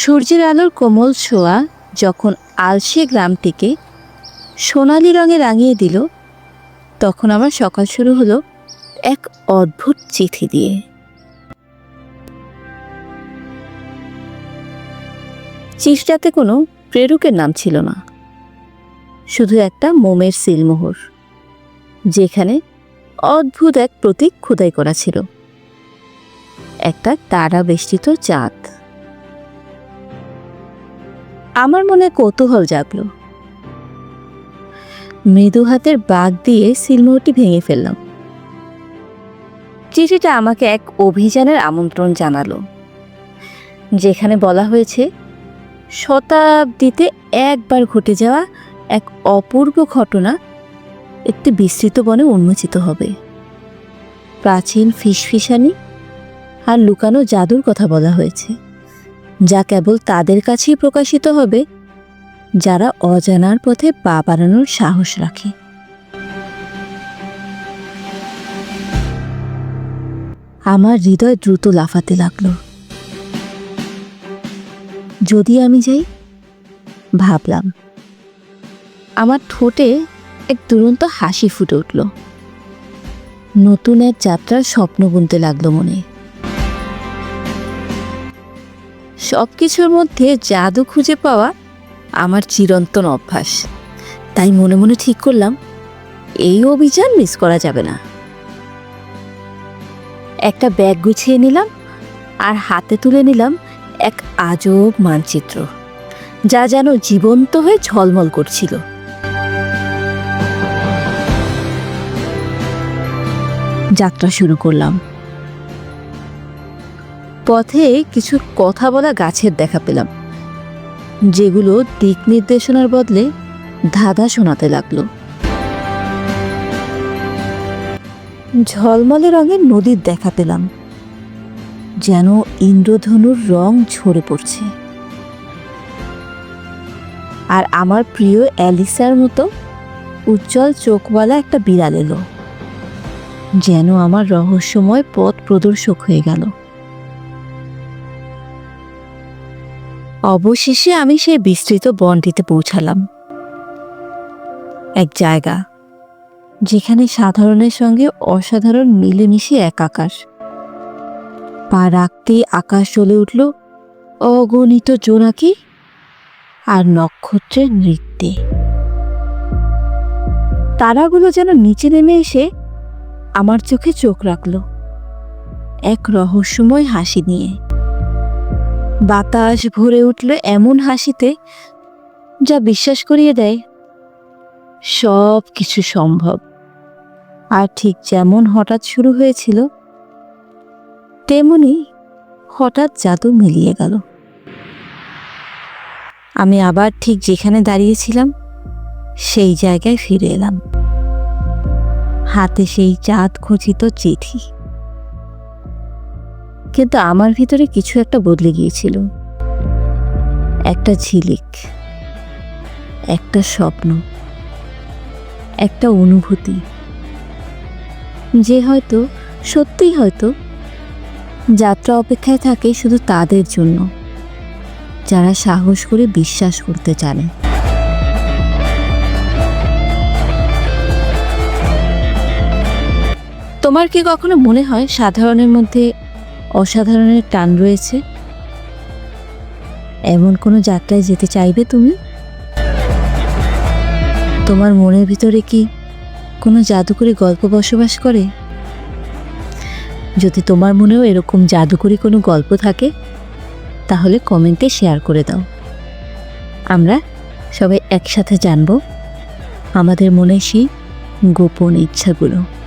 সূর্যের আলোর কোমল ছোঁয়া যখন আলসে গ্রামটিকে সোনালি রঙে রাঙিয়ে দিল, তখন আমার সকাল শুরু হলো এক অদ্ভুত চিঠি দিয়ে। চিঠিটাতে কোনো প্রেরকের নাম ছিল না, শুধু একটা মোমের সিলমোহর, যেখানে অদ্ভুত এক প্রতীক খোদাই করা ছিল। একটা তারা বেষ্টিত চাঁদ। আমার মনে কৌতূহল জাগলো। মৃদু হাতের বাঘ দিয়ে সিলমোহরটি ভেঙে ফেললাম। চিঠিটা আমাকে এক অভিযানের আমন্ত্রণ জানালো, যেখানে বলা হয়েছে, শতাব্দীতে একবার ঘটে যাওয়া এক অপূর্ব ঘটনা একটি বিস্তৃত বনে উন্মোচিত হবে। প্রাচীন ফিসফিসানি আর লুকানো জাদুর কথা বলা হয়েছে। যা কেবল তাদের কাছেই প্রকাশিত হবে, যারা অজানার পথে পা বাড়ানোর সাহস রাখে। আমার হৃদয় দ্রুত লাফাতে লাগল। যদি আমি যাই, ভাবলাম, আমার ঠোঁটে এক দুরন্ত হাসি ফুটে উঠল। নতুন এক যাত্রার স্বপ্ন বুনতে লাগল মনে। সব কিছুর মধ্যে জাদু খুঁজে পাওয়া আমার চিরন্তন অভ্যাস। তাই মনে মনে ঠিক করলাম, এই অভিযান মিস করা যাবে না। একটা ব্যাগ গুছিয়ে নিলাম আর হাতে তুলে নিলাম এক আজব মানচিত্র, যা যেন জীবন্ত হয়ে ঝলমল করছিল। যাত্রা শুরু করলাম। পথে কিছু কথা বলা গাছের দেখা পেলাম, যেগুলো দিক নির্দেশনার বদলে ধাঁধা শোনাতে লাগল। ঝলমলে রঙের নদীর দেখা পেলাম, যেন ইন্দ্রধনুর রং ঝরে পড়ছে। আর আমার প্রিয় অ্যালিসার মতো উজ্জ্বল চোখওয়ালা একটা বিড়াল এলো, যেন আমার রহস্যময় পথ প্রদর্শক হয়ে গেল। অবশেষে আমি সেই বিস্তৃত বনটিতে পৌঁছালাম। এক জায়গা, যেখানে সাধারণের সঙ্গে অসাধারণ মিলেমিশে একাকার। পা রাখতেই আকাশ জ্বলে উঠল, অগণিত জোনাকি আর নক্ষত্রের নৃত্যে। তারাগুলো যেন নিচে নেমে এসে আমার চোখে চোখ রাখল, এক রহস্যময় হাসি নিয়ে। বাতাস ভরে উঠল এমন হাসিতে যা বিশ্বাস করিয়ে দেয় সব কিছু সম্ভব। আর ঠিক যেমন হঠাৎ শুরু হয়েছিল, তেমনি হঠাৎ জাদু মিলিয়ে গেল। আমি আবার ঠিক যেখানে দাঁড়িয়েছিলাম, সেই জায়গায় ফিরে এলাম। হাতে সেই চাঁদ খচিত চিঠি। কিন্তু আমার ভিতরে কিছু একটা বদলে গিয়েছিল। একটা ঝিলিক, একটা স্বপ্ন, একটা অনুভূতি। যে হয়তো, সত্যিই হয়তো, যাত্রা অপেক্ষায় থাকে শুধু তাদের জন্য, যারা সাহস করে বিশ্বাস করতে জানে। তোমার কি কখনো মনে হয় সাধারণের মধ্যে অসাধারণের টান রয়েছে। এমন কোনো যাত্রায় যেতে চাইবে তুমি? তোমার মনের ভিতরে কি কোনো জাদুকরি গল্প বসবাস করে? যদি তোমার মনেও এরকম জাদুকরি কোনো গল্প থাকে, তাহলে কমেন্টে শেয়ার করে দাও। আমরা সবাই একসাথে জানব আমাদের মনে সেই গোপন ইচ্ছাগুলো।